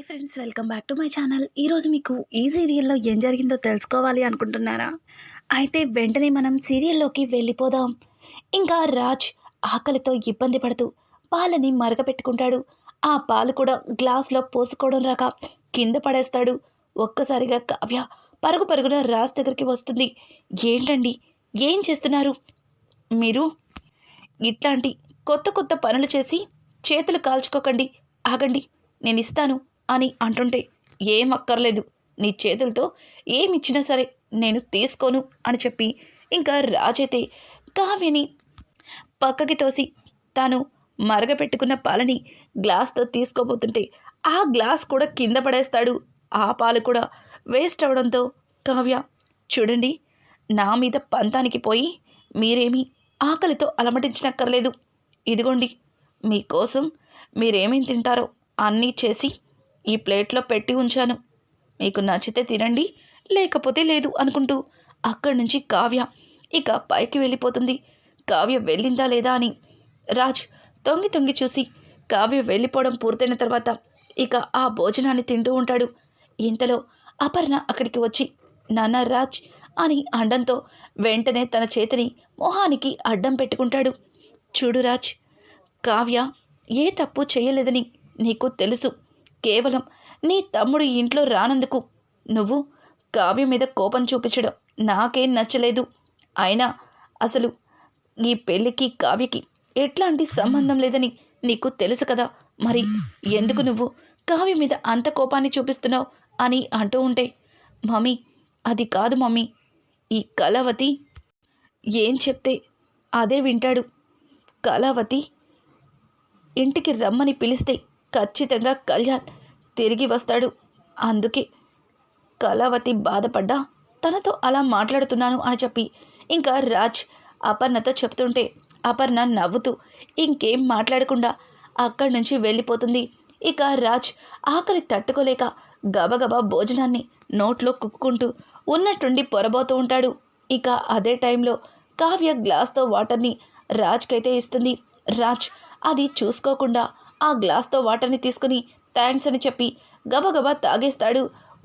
Hi friends welcome back to my channel. ఈరోజు మీకు ఈ సీరియల్లో ఏం జరిగిందో తెలుసుకోవాలి అనుకుంటున్నారా? అయితే వెంటనే మనం సీరియల్లోకి వెళ్ళిపోదాం. ఇంకా రాజ్ ఆకలితో ఇబ్బంది పడుతూ పాలని మరగపెట్టుకుంటాడు. ఆ పాలు కూడా గ్లాస్లో పోసుకోవడం రాక కింద పడేస్తాడు. ఒక్కసారిగా కావ్య పరుగు పరుగున రాజ్ దగ్గరికి వస్తుంది. ఏంటండి? ఏం చేస్తున్నారు? మీరు ఇట్లాంటి కొత్త కొత్త పనులు చేసి చేతులు కాల్చుకోకండి. ఆగండి నేను ఇస్తాను. అని అంటుంటే ఏం అక్కర్లేదు. నీ చేతులతో ఏమిచ్చినా సరే నేను తీసుకోను అని చెప్పి ఇంకా రాజైతే కావ్యని పక్కకి తోసి తాను మరగపెట్టుకున్న పాలని గ్లాస్తో తీసుకోబోతుంటే ఆ గ్లాస్ కూడా కింద పడేస్తాడు. ఆ పాలు కూడా వేస్ట్ అవడంతో కావ్య చూడండి నా మీద పంతానికి పోయి మీరేమీ ఆకలితో అలమటించనక్కర్లేదు. ఇదిగోండి మీకోసం మీరేమేం తింటారో అన్నీ చేసి ఈ ప్లేట్లో పెట్టి ఉంచాను. మీకు నచ్చితే తినండి లేకపోతే లేదు అనుకుంటూ అక్కడి నుంచి కావ్య ఇక పైకి వెళ్ళిపోతుంది. కావ్య వెళ్ళిందా లేదా అని రాజ్ తొంగి తొంగి చూసి కావ్య వెళ్ళిపోవడం పూర్తయిన తర్వాత ఇక ఆ భోజనాన్ని తింటూ ఉంటాడు. ఇంతలో అపర్ణ అక్కడికి వచ్చి నాన్న రాజ్ అని అండంతో వెంటనే తన చేతిని మొహానికి అడ్డం పెట్టుకుంటాడు. చూడు రాజ్ కావ్య ఏ తప్పు చేయలేదని నీకు తెలుసు. కేవలం నీ తమ్ముడు ఇంట్లో రానందుకు నువ్వు కావ్య మీద కోపం చూపించడం నాకేం నచ్చలేదు. అయినా అసలు ఈ పెళ్ళికి కావ్యకి ఎట్లాంటి సంబంధం లేదని నీకు తెలుసు కదా. మరి ఎందుకు నువ్వు కావ్య మీద అంత కోపాన్ని చూపిస్తున్నావు అని అంటూ ఉంటే మమ్మీ అది కాదు మమ్మీ. ఈ కళావతి ఏం చెప్తే అదే వింటాడు. కళావతి ఇంటికి రమ్మని పిలిస్తే ఖచ్చితంగా కళ్యాణ్ తిరిగి వస్తాడు. అందుకే కళావతి బాధపడ్డా. తనతో అలా మాట్లాడుతున్నాను అని చెప్పి ఇంకా రాజ్ అపర్ణతో చెప్తుంటే అపర్ణ నవ్వుతూ ఇంకేం మాట్లాడకుండా అక్కడి నుంచి వెళ్ళిపోతుంది. ఇక రాజ్ ఆకలి తట్టుకోలేక గబగబా భోజనాన్ని నోట్లో కుక్కుంటూ ఉన్నట్టుండి పొరబోతూ ఉంటాడు. ఇక అదే టైంలో కావ్య గ్లాస్తో వాటర్ని రాజ్కైతే ఇస్తుంది. రాజ్ అది చూసుకోకుండా ఆ గ్లాస్తో వాటర్ని తీసుకుని థ్యాంక్స్ అని చెప్పి గబగబా తాగేస్తాడు.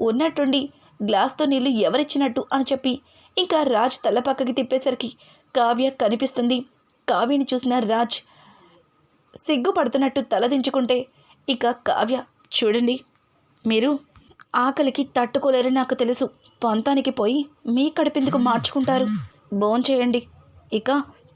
ఉన్నట్టుండి గ్లాస్తో నీళ్ళు ఎవరిచ్చినట్టు అని చెప్పి ఇంకా రాజ్ తల పక్కకి తిప్పేసరికి కావ్య కనిపిస్తుంది. కావ్యని చూసిన రాజ్ సిగ్గుపడుతున్నట్టు తలదించుకుంటే ఇక కావ్య చూడండి మీరు ఆకలికి తట్టుకోలేరని నాకు తెలుసు. పొంతానికి పోయి మీ కడిపిందుకు మార్చుకుంటారు? భోంచేయండి ఇక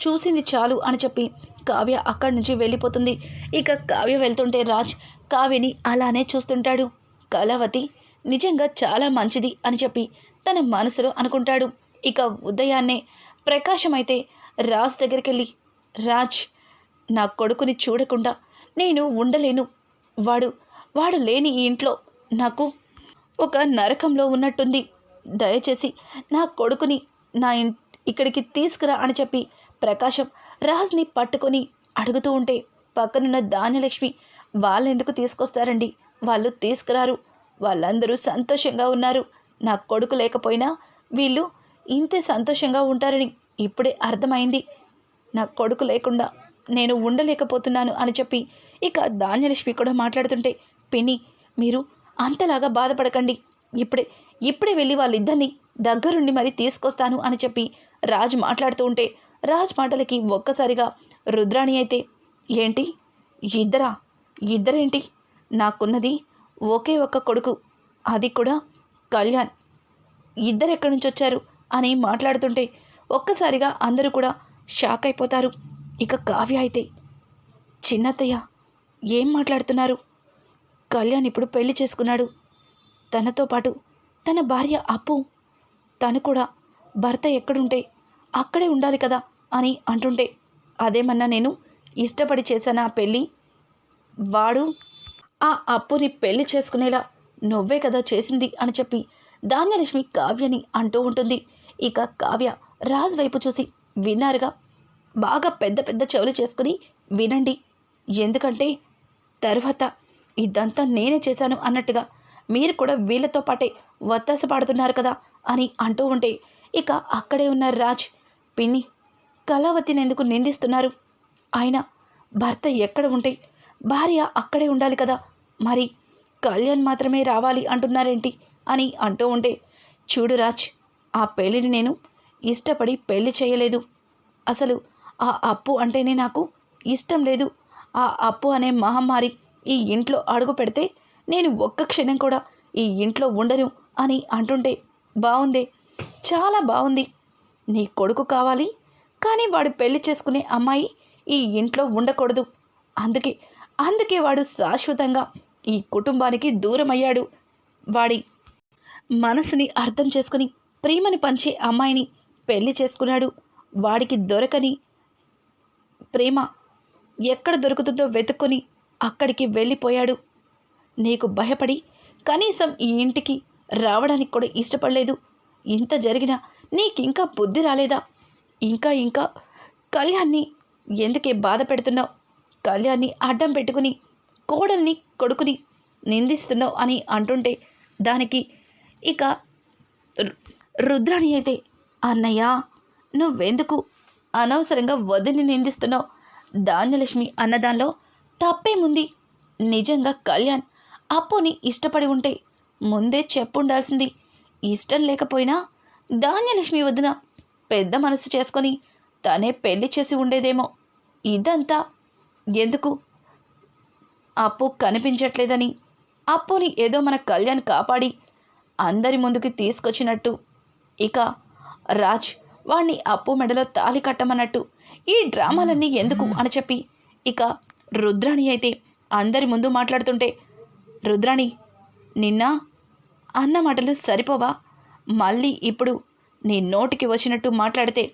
చూసింది చాలు అని చెప్పి కావ్య అక్కడి నుంచి వెళ్ళిపోతుంది. ఇక కావ్య వెళ్తుంటే రాజ్ కావ్యని అలానే చూస్తుంటాడు. కళావతి నిజంగా చాలా మంచిది అని చెప్పి తన మనసులో అనుకుంటాడు. ఇక ఉదయాన్నే ప్రకాశం అయితే రాజ్ దగ్గరికి వెళ్ళి రాజ్ నా కొడుకుని చూడకుండా నేను ఉండలేను. వాడు వాడు లేని ఈ ఇంట్లో నాకు ఒక నరకంలో ఉన్నట్టుంది. దయచేసి నా కొడుకుని నా ఇక్కడికి తీసుకురా అని చెప్పి ప్రకాశం రాజ్ని పట్టుకొని అడుగుతూ ఉంటే పక్కనున్న ధాన్యలక్ష్మి వాళ్ళెందుకు తీసుకొస్తారండి? వాళ్ళు తీసుకురారు. వాళ్ళందరూ సంతోషంగా ఉన్నారు. నా కొడుకు లేకపోయినా వీళ్ళు ఇంతే సంతోషంగా ఉంటారని ఇప్పుడే అర్థమైంది. నా కొడుకు లేకుండా నేను ఉండలేకపోతున్నాను అని చెప్పి ఇక ధాన్యలక్ష్మి కూడా మాట్లాడుతుంటే పిన్ని మీరు అంతలాగా బాధపడకండి. ఇప్పుడే ఇప్పుడే వెళ్ళి వాళ్ళిద్దరిని దగ్గరుండి మరీ తీసుకొస్తాను అని చెప్పి రాజు మాట్లాడుతూ ఉంటే రాజ్ మాటలకి ఒక్కసారిగా రుద్రాణి అయితే ఏంటి? ఇద్దరా? ఇద్దరేంటి? నాకున్నది ఒకే ఒక్క కొడుకు. అది కూడా కళ్యాణ్. ఇద్దరు ఎక్కడి నుంచి వచ్చారు అని మాట్లాడుతుంటే ఒక్కసారిగా అందరూ కూడా షాక్ అయిపోతారు. ఇక కావ్య అయితే చిన్నత్తయ్య ఏం మాట్లాడుతున్నారు? కళ్యాణ్ ఇప్పుడు పెళ్ళి చేసుకున్నాడు. తనతో పాటు తన భార్య అప్పు. తను కూడా భర్త ఎక్కడుంటే అక్కడే ఉండాలి కదా అని అంటుంటే అదేమన్నా నేను ఇష్టపడి చేశాను ఆ పెళ్ళి? వాడు ఆ అప్పుని పెళ్ళి చేసుకునేలా నువ్వే కదా చేసింది అని చెప్పి ధాన్యలక్ష్మి కావ్యని అంటూ ఉంటుంది. ఇక కావ్య రాజ్ వైపు చూసి విన్నారుగా బాగా పెద్ద పెద్ద చెవులు చేసుకుని వినండి. ఎందుకంటే తర్వాత ఇదంతా నేనే చేశాను అన్నట్టుగా మీరు కూడా వీళ్ళతో పాటే వత్తాస పాడుతున్నారు కదా అని అంటూ ఉంటే ఇక అక్కడే ఉన్న రాజ్ పిన్ని కళావతిని ఎందుకు నిందిస్తున్నారు? ఆయన భర్త ఎక్కడ ఉంటే భార్య అక్కడే ఉండాలి కదా. మరి కళ్యాణ్ మాత్రమే రావాలి అంటున్నారేంటి అని అంటూ ఉంటే చూడు రాజ్ ఆ పెళ్ళిని నేను ఇష్టపడి పెళ్ళి చేయలేదు. అసలు ఆ అప్పు అంటేనే నాకు ఇష్టం లేదు. ఆ అప్పు అనే మహమ్మారి ఈ ఇంట్లో అడుగు పెడితే నేను ఒక్క క్షణం కూడా ఈ ఇంట్లో ఉండను అని అంటుంటే బాగుందే చాలా బాగుంది నీ కొడుకు కావాలి? కానీ వాడు పెళ్ళి చేసుకునే అమ్మాయి ఈ ఇంట్లో ఉండకూడదు. అందుకే అందుకే వాడు శాశ్వతంగా ఈ కుటుంబానికి దూరం అయ్యాడు వాడి మనసుని అర్థం చేసుకుని ప్రేమని పంచే అమ్మాయిని పెళ్ళి చేసుకున్నాడు. వాడికి దొరకని ప్రేమ ఎక్కడ దొరుకుతుందో వెతుక్కొని అక్కడికి వెళ్ళిపోయాడు. నీకు భయపడి కనీసం ఈ ఇంటికి రావడానికి కూడా ఇష్టపడలేదు. ఇంత జరిగినా నీకింకా బుద్ధి రాలేదా? ఇంకా ఇంకా కళ్యాణ్ని ఎందుకే బాధ పెడుతున్నావు? కళ్యాణ్ని అడ్డం పెట్టుకుని కోడల్ని కొడుకుని నిందిస్తున్నావు అని అంటుంటే దానికి ఇక రుద్రాణి అయితే అన్నయ్య నువ్వెందుకు అనవసరంగా వదిని నిందిస్తున్నావు? ధాన్యలక్ష్మి అన్నదానిలో తప్పేముంది నిజంగా కళ్యాణ్ అప్పుని ఇష్టపడి ఉంటే ముందే చెప్పుండాల్సింది ఇష్టం లేకపోయినా ధాన్యలక్ష్మి వదిన పెద్ద మనసు చేసుకొని తనే పెళ్ళి చేసి ఉండేదేమో. ఇదంతా ఎందుకు? అప్పు కనిపించట్లేదని అప్పుని ఏదో మన కళ్యాణ్ కాపాడి అందరి ముందుకి తీసుకొచ్చినట్టు. ఇక రాజ్ వాణ్ణి అప్పు మెడలో తాళి కట్టమన్నట్టు. ఈ డ్రామాలన్నీ ఎందుకు అని చెప్పి ఇక రుద్రాణి అయితే అందరి ముందు మాట్లాడుతుంటే రుద్రాణి నిన్న అన్న మాటలు సరిపోవా? మళ్ళీ ఇప్పుడు నీ నోటికి వచ్చినట్టు మాట్లాడితే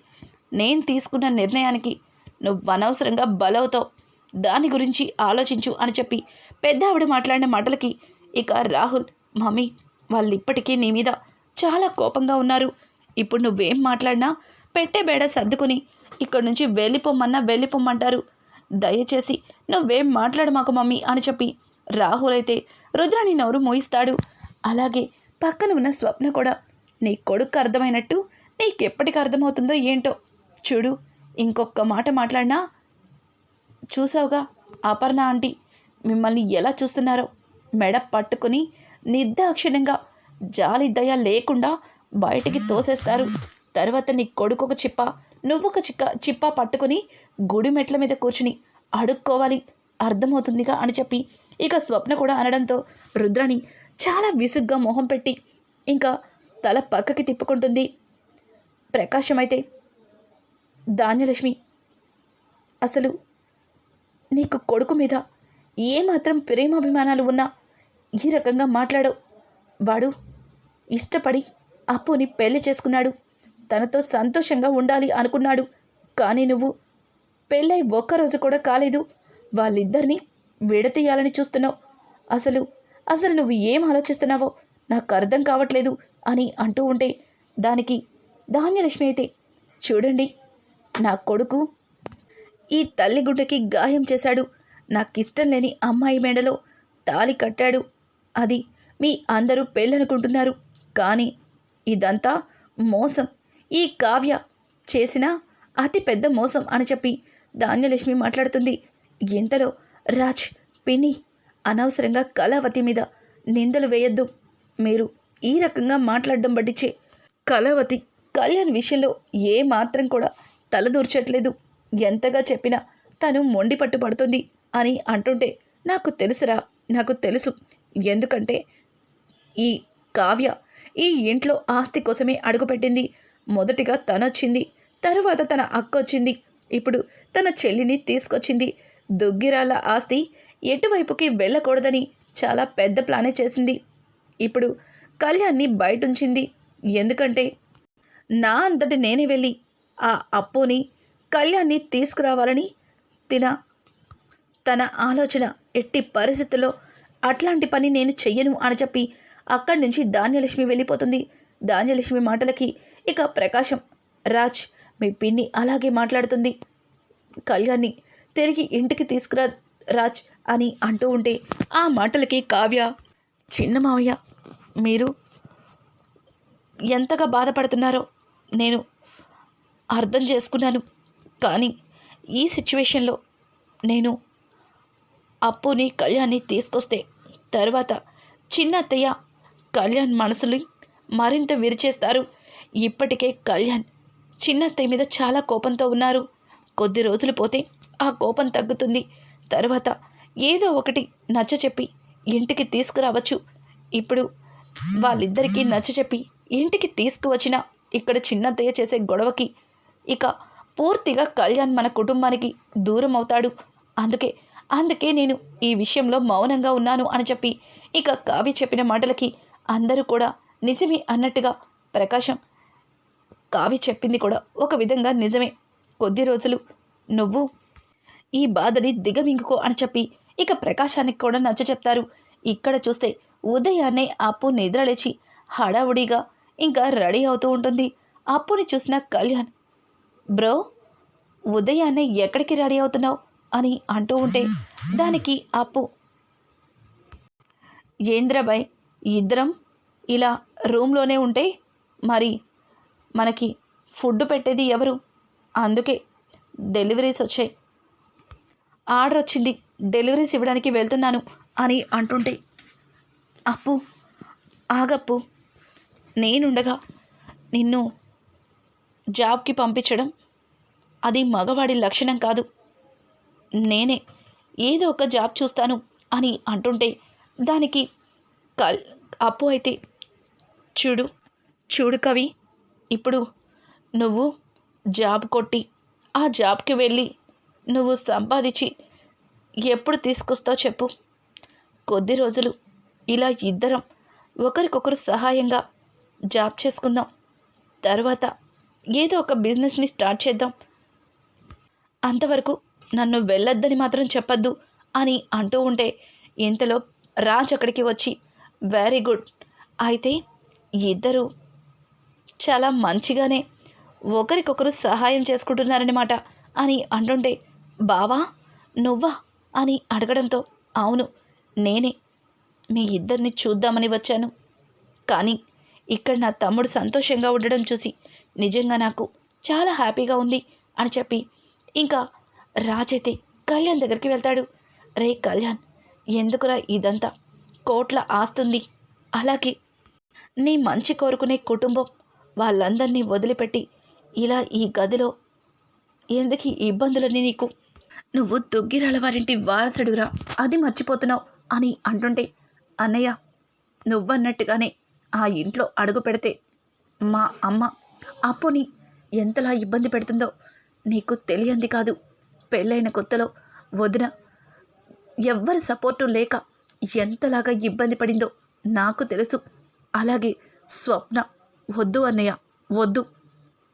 నేను తీసుకున్న నిర్ణయానికి నువ్వు అనవసరంగా బలవుతావు. దాని గురించి ఆలోచించు అని చెప్పి పెద్ద ఆవిడ మాట్లాడిన మాటలకి ఇక రాహుల్ మమ్మీ వాళ్ళు ఇప్పటికీ నీ మీద చాలా కోపంగా ఉన్నారు. ఇప్పుడు నువ్వేం మాట్లాడినా పెట్టే బేడ సర్దుకుని ఇక్కడి నుంచి వెళ్ళిపోమన్నా వెళ్ళిపోమ్మంటారు దయచేసి నువ్వేం మాట్లాడు మాకు మమ్మీ అని చెప్పి రాహుల్ అయితే రుద్రాని నోరు మూయిస్తాడు. అలాగే పక్కన ఉన్న స్వప్న కూడా నీ కొడుకు అర్థమైనట్టు నీకెప్పటికి అర్థమవుతుందో ఏంటో చూడు ఇంకొక మాట మాట్లాడినా చూసావుగా అపర్ణ ఆంటీ మిమ్మల్ని ఎలా చూస్తున్నారో. మెడ పట్టుకుని నిర్దాక్షిణ్యంగా జాలి దయ లేకుండా బయటికి తోసేస్తారు. తర్వాత నీ కొడుకు ఒక చిప్ప నువ్వొక చిక్క చిప్ప పట్టుకుని గుడి మెట్ల మీద కూర్చుని అడుక్కోవాలి అర్థమవుతుందిగా అని చెప్పి ఇక స్వప్న కూడా అనడంతో రుద్రని చాలా విసుగ్గా మొహం పెట్టి ఇంకా తల పక్కకి తిప్పుకుంటుంది. ప్రకాశం అయితే ధాన్యలక్ష్మి అసలు నీకు కొడుకు మీద ఏమాత్రం ప్రేమాభిమానాలు ఉన్నా ఈ రకంగా మాట్లాడవు. వాడు ఇష్టపడి అప్పుని పెళ్ళి చేసుకున్నాడు. తనతో సంతోషంగా ఉండాలి అనుకున్నాడు. కానీ నువ్వు పెళ్ళై ఒక్కరోజు కూడా కాలేదు. వాళ్ళిద్దరినీ విడతీయాలని చూస్తున్నావు. అసలు అసలు నువ్వు ఏం ఆలోచిస్తున్నావో? నాకు అర్థం కావట్లేదు అని అంటూ ఉంటే దానికి ధాన్యలక్ష్మి అయితే చూడండి నా కొడుకు ఈ తల్లి గుడ్డకి గాయం చేశాడు. నాకిష్టం లేని అమ్మాయి మేడలో తాలి కట్టాడు. అది మీ అందరూ పెళ్ళనుకుంటున్నారు. కానీ ఇదంతా మోసం. ఈ కావ్య చేసిన అతి పెద్ద మోసం అని చెప్పి ధాన్యలక్ష్మి మాట్లాడుతుంది. ఇంతలో రాజ్ పిన్ని అనవసరంగా కళావతి మీద నిందలు వేయొద్దు. మీరు ఈ రకంగా మాట్లాడడం బట్టిచే కళావతి కళ్యాణ్ విషయంలో ఏ మాత్రం కూడా తలదూర్చట్లేదు. ఎంతగా చెప్పినా తను మొండి పట్టు పడుతుంది అని అంటుంటే నాకు తెలుసురా నాకు తెలుసు. ఎందుకంటే ఈ కావ్య ఈ ఇంట్లో ఆస్తి కోసమే అడుగుపెట్టింది. మొదటిగా తనొచ్చింది తరువాత తన అక్క వచ్చింది. ఇప్పుడు తన చెల్లిని తీసుకొచ్చింది దుగ్గిరాల ఆస్తి ఎటువైపుకి వెళ్ళకూడదని చాలా పెద్ద ప్లానే చేసింది. ఇప్పుడు కళ్యాణ్ని బయటుంచింది. ఎందుకంటే నా అంతటి నేనే వెళ్ళి ఆ అప్పుని కళ్యాణ్ని తీసుకురావాలని తిన తన ఆలోచన ఎట్టి పరిస్థితుల్లో అట్లాంటి పని నేను చెయ్యను అని చెప్పి అక్కడి నుంచి ధాన్యలక్ష్మి వెళ్ళిపోతుంది. ధాన్యలక్ష్మి మాటలకి ఇక ప్రకాశం రాజ్ మీ పిన్ని అలాగే మాట్లాడుతుంది. కళ్యాణ్ని తిరిగి ఇంటికి తీసుకురా రాజ్ అని అంటూ ఉంటే ఆ మాటలకి కావ్య చిన్న మావయ్య మీరు ఎంతగా బాధపడుతున్నారో నేను అర్థం చేసుకున్నాను. కానీ ఈ సిచ్యువేషన్లో నేను అప్పుని కళ్యాణ్ని తీసుకొస్తే తర్వాత చిన్న అత్తయ్య కళ్యాణ్ మనసుని మరింత విరిచేస్తారు. ఇప్పటికే కళ్యాణ్ చిన్న అత్తయ్య మీద చాలా కోపంతో ఉన్నారు. కొద్ది రోజులు పోతే ఆ కోపం తగ్గుతుంది. తర్వాత ఏదో ఒకటి నచ్చ చెప్పి ఇంటికి తీసుకురావచ్చు. ఇప్పుడు వాళ్ళిద్దరికీ నచ్చ చెప్పి ఇంటికి తీసుకువచ్చిన ఇక్కడ చిన్నతయ్య చేసే గొడవకి ఇక పూర్తిగా కళ్యాణ్ మన కుటుంబానికి దూరం అవుతాడు. అందుకే అందుకే నేను ఈ విషయంలో మౌనంగా ఉన్నాను అని చెప్పి ఇక కావ్య చెప్పిన మాటలకి అందరూ కూడా నిజమే అన్నట్టుగా ప్రకాశం కావి చెప్పింది కూడా ఒక విధంగా నిజమే. కొద్ది రోజులు నువ్వు ఈ బాధని దిగమింగుకో అని చెప్పి ఇక ప్రకాశానికి కూడా నచ్చ చెప్తారు. ఇక్కడ చూస్తే ఉదయాన్నే అప్పు నిద్రలేచి హడావుడిగా ఇంకా రెడీ అవుతూ ఉంటుంది. అప్పుని చూసిన కళ్యాణ్ బ్రో ఉదయాన్నే ఎక్కడికి రెడీ అవుతున్నావు? అని అంటూ ఉంటే దానికి అప్పు ఏంద్రబాయ్ ఇద్దరం ఇలా రూమ్లోనే ఉంటే మరి మనకి ఫుడ్ పెట్టేది ఎవరు? అందుకే డెలివరీస్ వచ్చాయి. ఆర్డర్ వచ్చింది. డెలివరీస్ ఇవ్వడానికి వెళ్తున్నాను అని అంటుంటే అప్పు ఆగప్పు. నేనుండగా నిన్ను జాబ్కి పంపించడం అది మగవాడి లక్షణం కాదు. నేనే ఏదో ఒక జాబ్ చూస్తాను అని అంటుంటే దానికి కల్ అప్పు అయితే చూడు చూడు కవి ఇప్పుడు నువ్వు జాబ్ కొట్టి ఆ జాబ్కి వెళ్ళి నువ్వు సంపాదించి ఎప్పుడు తీసుకొస్తావు చెప్పు. కొద్ది రోజులు ఇలా ఇద్దరం ఒకరికొకరు సహాయంగా జాబ్ చేసుకుందాం. తర్వాత ఏదో ఒక బిజినెస్ని స్టార్ట్ చేద్దాం. అంతవరకు నన్ను వెళ్ళొద్దని మాత్రం చెప్పద్దు అని అంటూ ఉంటే ఇంతలో రాజ్ అక్కడికి వచ్చి వెరీ గుడ్. అయితే ఇద్దరు చాలా మంచిగానే ఒకరికొకరు సహాయం చేసుకుంటున్నారనమాట అని అంటుంటే బావా నువ్వా? అని అడగడంతో అవును నేనే. మీ ఇద్దరిని చూద్దామని వచ్చాను. కానీ ఇక్కడ నా తమ్ముడు సంతోషంగా ఉండడం చూసి నిజంగా నాకు చాలా హ్యాపీగా ఉంది అని చెప్పి ఇంకా రాజైతే కళ్యాణ్ దగ్గరికి వెళ్తాడు. రే కళ్యాణ్ ఎందుకురా ఇదంతా? కోట్ల ఆస్తుంది. అలాగే నీ మంచి కోరుకునే కుటుంబం వాళ్ళందరినీ వదిలిపెట్టి ఇలా ఈ గదిలో ఎందుకు ఇబ్బందులని నీకు నువ్వు దుగ్గిరాల వారింటి వారసుడురా అది మర్చిపోతున్నావు అని అంటుంటే అన్నయ్య నువ్వన్నట్టుగానే ఆ ఇంట్లో అడుగు పెడితే మా అమ్మ అప్పుని ఎంతలా ఇబ్బంది పెడుతుందో నీకు తెలియంది కాదు. పెళ్ళైన కొత్తలో వదిన ఎవ్వరి సపోర్టు లేక ఎంతలాగా ఇబ్బంది పడిందో నాకు తెలుసు. అలాగే స్వప్న వద్దు అన్నయ్య వద్దు.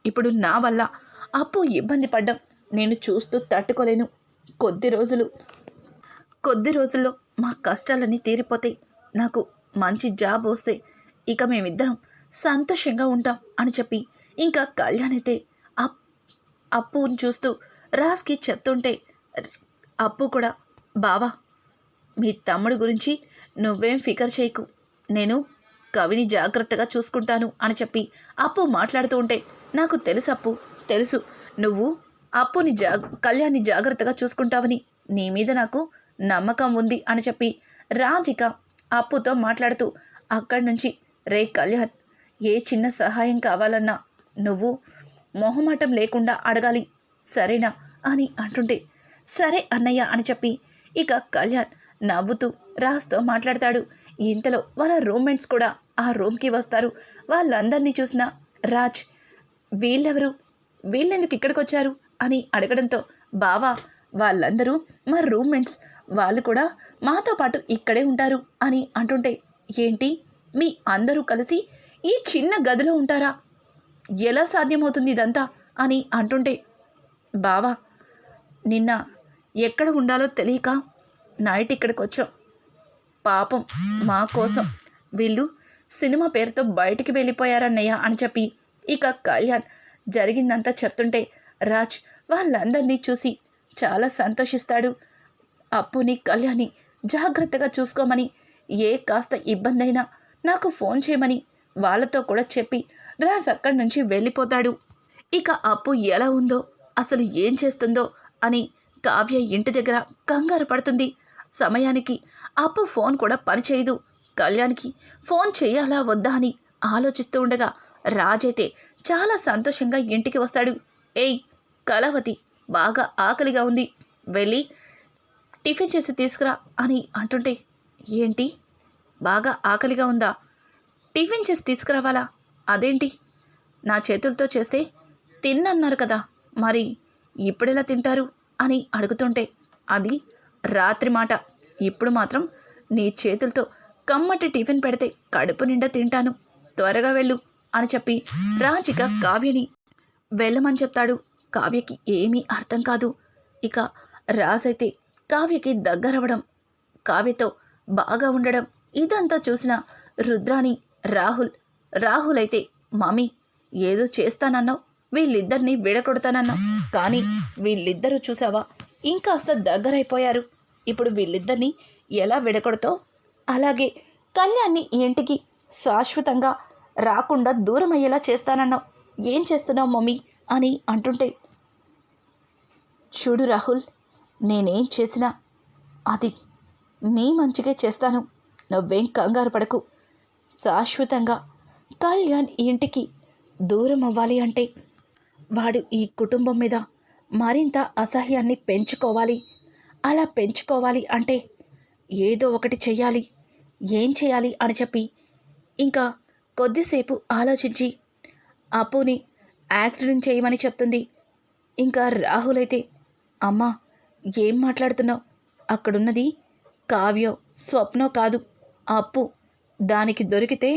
ఇప్పుడు నా వల్ల అప్పు ఇబ్బంది పడ్డం నేను చూస్తూ తట్టుకోలేను. కొద్ది రోజులు కొద్ది రోజుల్లో మా కష్టాలన్నీ తీరిపోతాయి నాకు మంచి జాబ్ వస్తే ఇక మేమిద్దరం సంతోషంగా ఉంటాం అని చెప్పి ఇంకా కళ్యాణ్ అయితే అప్ అప్పుని చూస్తూ రాజ్కి చెప్తుంటే అప్పు కూడా బావా మీ తమ్ముడు గురించి నువ్వేం ఫికర్ చేయకు. నేను కవిని జాగ్రత్తగా చూసుకుంటాను అని చెప్పి అప్పు మాట్లాడుతూ ఉంటే నాకు తెలుసు అప్పు తెలుసు. నువ్వు అప్పుని జా కళ్యాణ్ని జాగ్రత్తగా చూసుకుంటావని. నీ మీద నాకు నమ్మకం ఉంది అని చెప్పి రాజిక అప్పుతో మాట్లాడుతూ అక్కడి నుంచి రే కళ్యాణ్ ఏ చిన్న సహాయం కావాలన్నా నువ్వు మొహమాటం లేకుండా అడగాలి. సరేనా? అని అంటుంటే సరే అన్నయ్య అని చెప్పి ఇక కళ్యాణ్ నవ్వుతూ రాజ్తో మాట్లాడతాడు. ఇంతలో వాళ్ళ రూమ్మేట్స్ కూడా ఆ రూమ్కి వస్తారు. వాళ్ళందరినీ చూసిన రాజ్ వీళ్ళెవరు? వీళ్ళెందుకు ఇక్కడికి వచ్చారు అని అడగడంతో బావా వాళ్ళందరూ మా రూమ్మేట్స్. వాళ్ళు కూడా మాతో పాటు ఇక్కడే ఉంటారు అని అంటుంటే ఏంటి? మీ అందరూ కలిసి ఈ చిన్న గదిలో ఉంటారా? ఎలా సాధ్యమవుతుంది ఇదంతా? అని అంటుంటే బావా నిన్న ఎక్కడ ఉండాలో తెలియక నైట్ ఇక్కడికి వచ్చాం పాపం మా కోసం వీళ్ళు సినిమా పేరుతో బయటికి వెళ్ళిపోయారన్నయ్య అని చెప్పి ఇక కళ్యాణ్ జరిగిందంతా చెప్తుంటే రాజ్ వాళ్ళందరినీ చూసి చాలా సంతోషిస్తాడు. అప్పుని కళ్యాణి జాగ్రత్తగా చూసుకోమని ఏ కాస్త ఇబ్బంది అయినా నాకు ఫోన్ చేయమని వాళ్ళతో కూడా చెప్పి రాజ్ అక్కడి నుంచి వెళ్ళిపోతాడు. ఇక అప్పు ఎలా ఉందో అసలు ఏం చేస్తుందో అని కావ్య ఇంటి దగ్గర కంగారు పడుతుంది. సమయానికి అప్పు ఫోన్ కూడా పనిచేయదు. కళ్యాణ్కి ఫోన్ చేయాలా వద్దా అని ఆలోచిస్తూ ఉండగా రాజైతే చాలా సంతోషంగా ఇంటికి వస్తాడు. ఏయ్ కళావతి బాగా ఆకలిగా ఉంది. వెళ్ళి టిఫిన్ చేసి తీసుకురా అని అంటుంటే ఏంటి? బాగా ఆకలిగా ఉందా? టిఫిన్ చేసి తీసుకురావాలా? అదేంటి? నా చేతులతో చేస్తే తిన్నన్నారు కదా మరి ఇప్పుడెలా తింటారు? అని అడుగుతుంటే అది రాత్రి మాట. ఇప్పుడు మాత్రం నీ చేతులతో కమ్మటి టిఫిన్ పెడితే కడుపు నిండా తింటాను. త్వరగా వెళ్ళు అని చెప్పి రాజిక కావ్యని వెళ్ళమని చెప్తాడు. కావ్యకి ఏమీ అర్థం కాదు. ఇక రాజైతే కావ్యకి దగ్గరవడం కావ్యతో బాగా ఉండడం ఇదంతా చూసిన రుద్రాణి రాహుల్ రాహుల్ అయితే మమ్మీ ఏదో చేస్తానన్నావు. వీళ్ళిద్దరిని విడగొడతానన్నావు. కానీ వీళ్ళిద్దరూ చూసావా? ఇంకాస్త దగ్గరైపోయారు. ఇప్పుడు వీళ్ళిద్దరిని ఎలా విడగొడతావు? అలాగే కళ్యాణ్ని ఇంటికి శాశ్వతంగా రాకుండా దూరం అయ్యేలా చేస్తానన్నావు. ఏం చేస్తున్నావు మమ్మీ అని అంటుంటే చూడు రాహుల్ నేనేం చేసినా అది నీ మంచిగా చేస్తాను. నువ్వేం కంగారు పడకు. శాశ్వతంగా కళ్యాణ్ ఇంటికి దూరం అవ్వాలి అంటే వాడు ఈ కుటుంబం మీద మరింత అసహ్యాన్ని పెంచుకోవాలి. అలా పెంచుకోవాలి అంటే ఏదో ఒకటి చేయాలి ఏం చేయాలి అని చెప్పి ఇంకా కొద్దిసేపు ఆలోచించి అప్పుని యాక్సిడెంట్ చేయమని చెప్తుంది. ఇంకా రాహుల్ అయితే అమ్మా ఏం మాట్లాడుతున్నావు? అక్కడున్నది కావ్యో స్వప్నో కాదు. అప్పు దానికి దొరికితే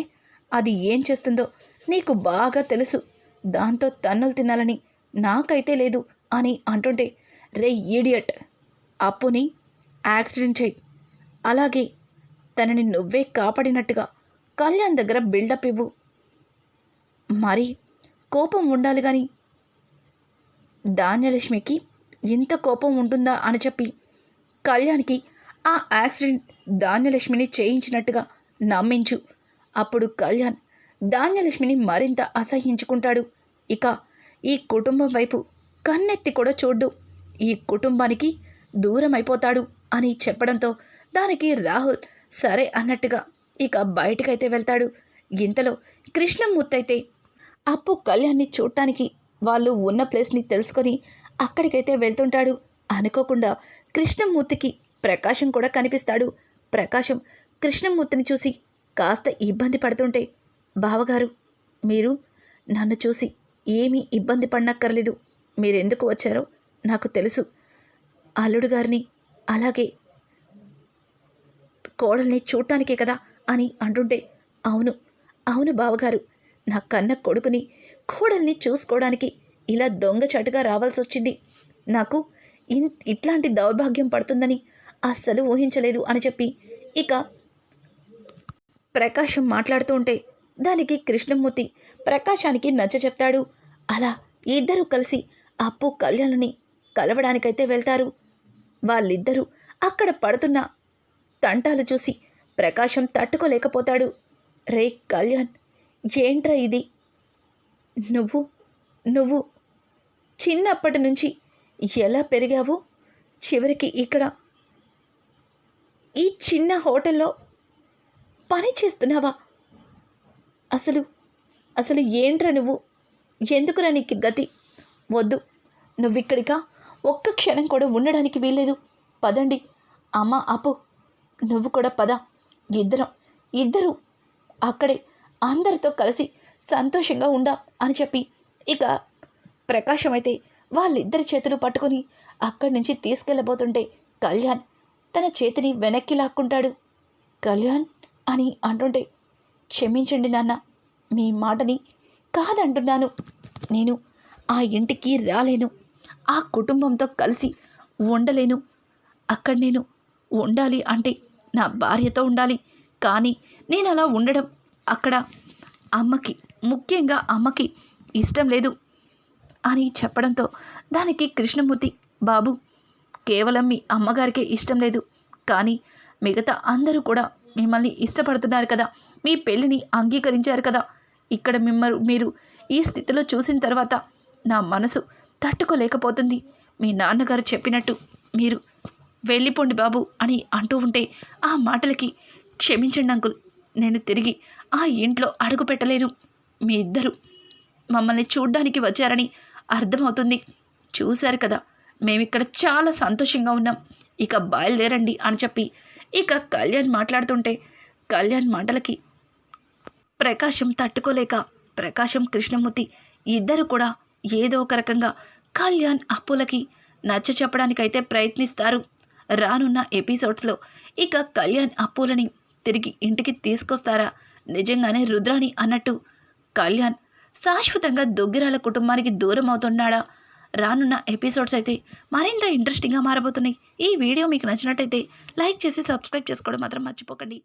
అది ఏం చేస్తుందో నీకు బాగా తెలుసు. దాంతో తన్నులు తినాలని నాకైతే లేదు అని అంటుంటే రే ఈడియట్ అప్పుని యాక్సిడెంట్ చేయి. అలాగే తనని నువ్వే కాపాడినట్టుగా కళ్యాణ్ దగ్గర బిల్డప్ ఇవ్వు. మరి కోపం ఉండాలి కానీ ధాన్యలక్ష్మికి ఇంత కోపం ఉంటుందా అని చెప్పి కళ్యాణ్కి ఆ యాక్సిడెంట్ ధాన్యలక్ష్మిని చేయించినట్టుగా నమ్మించు. అప్పుడు కళ్యాణ్ ధాన్యలక్ష్మిని మరింత అసహించుకుంటాడు. ఇక ఈ కుటుంబం వైపు కన్నెత్తి కూడా చూడ్డు. ఈ కుటుంబానికి దూరం అయిపోతాడు అని చెప్పడంతో దానికి రాహుల్ సరే అన్నట్టుగా ఇక బయటకైతే వెళ్తాడు. ఇంతలో కృష్ణమూర్తి అయితే అప్పు కళ్యాణ్ని చూడటానికి వాళ్ళు ఉన్న ప్లేస్ని తెలుసుకొని అక్కడికైతే వెళ్తుంటాడు. అనుకోకుండా కృష్ణమూర్తికి ప్రకాశం కూడా కనిపిస్తాడు. ప్రకాశం కృష్ణమూర్తిని చూసి కాస్త ఇబ్బంది పడుతుంటే బావగారు మీరు నన్ను చూసి ఏమీ ఇబ్బంది పడనక్కర్లేదు. మీరెందుకు వచ్చారో నాకు తెలుసు. అల్లుడు గారిని అలాగే కోడల్ని చూడటానికే కదా అని అంటుంటే అవును అవును బావగారు. నా కన్న కొడుకుని కోడల్ని చూసుకోవడానికి ఇలా దొంగచాటుగా రావాల్సి వచ్చింది నాకు ఇన్ ఇట్లాంటి దౌర్భాగ్యం పడుతుందని అస్సలు ఊహించలేదు అని చెప్పి ఇక ప్రకాశం మాట్లాడుతూ ఉంటే దానికి కృష్ణమూర్తి ప్రకాశానికి నచ్చ చెప్తాడు. అలా ఇద్దరూ కలిసి అప్పు కళ్యాణ్ని కలవడానికైతే వెళ్తారు. వాళ్ళిద్దరూ అక్కడ పడుతున్న తంటాలు చూసి ప్రకాశం తట్టుకోలేకపోతాడు. రే కళ్యాణ్ ఏంట్రా ఇది? నువ్వు నువ్వు చిన్నప్పటి నుంచి ఎలా పెరిగావు? చివరికి ఇక్కడ ఈ చిన్న హోటల్లో పని చేస్తున్నావా? అసలు అసలు ఏంట్రా నువ్వు? ఎందుకురా నీకు గతి? వద్దు. నువ్విక్కడికా? ఒక్క క్షణం కూడా ఉండడానికి వీల్లేదు. పదండి. అమ్మ అప్పు నువ్వు కూడా పద. ఇద్దరం ఇద్దరు అక్కడే అందరితో కలిసి సంతోషంగా ఉండా అని చెప్పి ఇక ప్రకాశం అయితే వాళ్ళిద్దరి చేతులు పట్టుకొని అక్కడి నుంచి తీసుకెళ్ళబోతుంటే కళ్యాణ్ తన చేతిని వెనక్కి లాక్కుంటాడు. కళ్యాణ్ అని అంటుంటే క్షమించండి నాన్న మీ మాటని కాదంటున్నాను. నేను ఆ ఇంటికి రాలేను. ఆ కుటుంబంతో కలిసి ఉండలేను. అక్కడ నేను ఉండాలి అంటే నా భార్యతో ఉండాలి. కానీ నేను అలా ఉండడం అక్కడ అమ్మకి ముఖ్యంగా అమ్మకి ఇష్టం లేదు. అని చెప్పడంతో దానికి కృష్ణమూర్తి బాబు కేవలం మీ అమ్మగారికే ఇష్టం లేదు. కానీ మిగతా అందరూ కూడా మిమ్మల్ని ఇష్టపడుతున్నారు కదా. మీ పెళ్ళిని అంగీకరించారు కదా. ఇక్కడ మిమ్మల్ని మీరు ఈ స్థితిలో చూసిన తర్వాత నా మనసు తట్టుకోలేకపోతుంది. మీ నాన్నగారు చెప్పినట్టు మీరు వెళ్ళిపోండి బాబు అని అంటూ ఉంటే ఆ మాటలకి క్షమించండి అంకుల్ నేను తిరిగి ఆ ఇంట్లో అడుగు పెట్టలేను. మీ ఇద్దరు మమ్మల్ని చూడ్డానికి వచ్చారని అర్థమవుతుంది. చూశారు కదా మేమిక్కడ చాలా సంతోషంగా ఉన్నాం. ఇక బయలుదేరండి అని చెప్పి ఇక కళ్యాణ్ మాట్లాడుతుంటే కళ్యాణ్ మాటలకి ప్రకాశం తట్టుకోలేక ప్రకాశం కృష్ణమూర్తి ఇద్దరు కూడా ఏదో ఒక రకంగా కళ్యాణ్ అప్పులకి నచ్చ చెప్పడానికైతే ప్రయత్నిస్తారు. రానున్న ఎపిసోడ్స్లో ఇక కళ్యాణ్ అప్పులని తిరిగి ఇంటికి తీసుకొస్తారా? నిజంగానే రుద్రాణి అన్నట్టు కళ్యాణ్ శాశ్వతంగా దొగ్గిరాల కుటుంబానికి దూరం అవుతున్నాడా? రానున్న ఎపిసోడ్స్ అయితే మరింత ఇంట్రెస్టింగ్గా మారబోతున్నాయి. ఈ వీడియో మీకు నచ్చినట్టయితే లైక్ చేసి సబ్స్క్రైబ్ చేసుకోవడం మాత్రం మర్చిపోకండి.